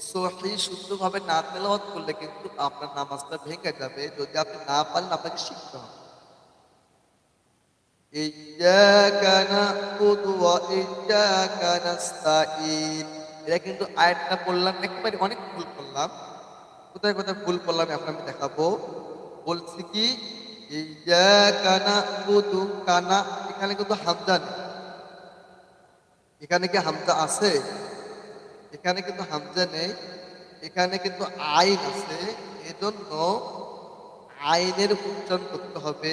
সহি শুদ্ধভাবে না তেলাওয়াত করলে কিন্তু আপনার নামাজটা ভেঙে যাবে। যদি আপনি না পারেন, আপনাকে শিখতে হবে। এটা কিন্তু আয়াতটা পড়লাম, একেবারে অনেক ভুল করলাম। কোথায় কোথায় ভুল করলাম, এখন আমি দেখাবো। বলছি কি? ইয়্যাকা না'বুদু কানা, এখানে কিন্তু হামজা নেই। এখানে কি হামজা আছে? এখানে কিন্তু হামজা নেই এখানে কিন্তু আইন আছে এজন্য আইনের উচ্চারণ করতে হবে।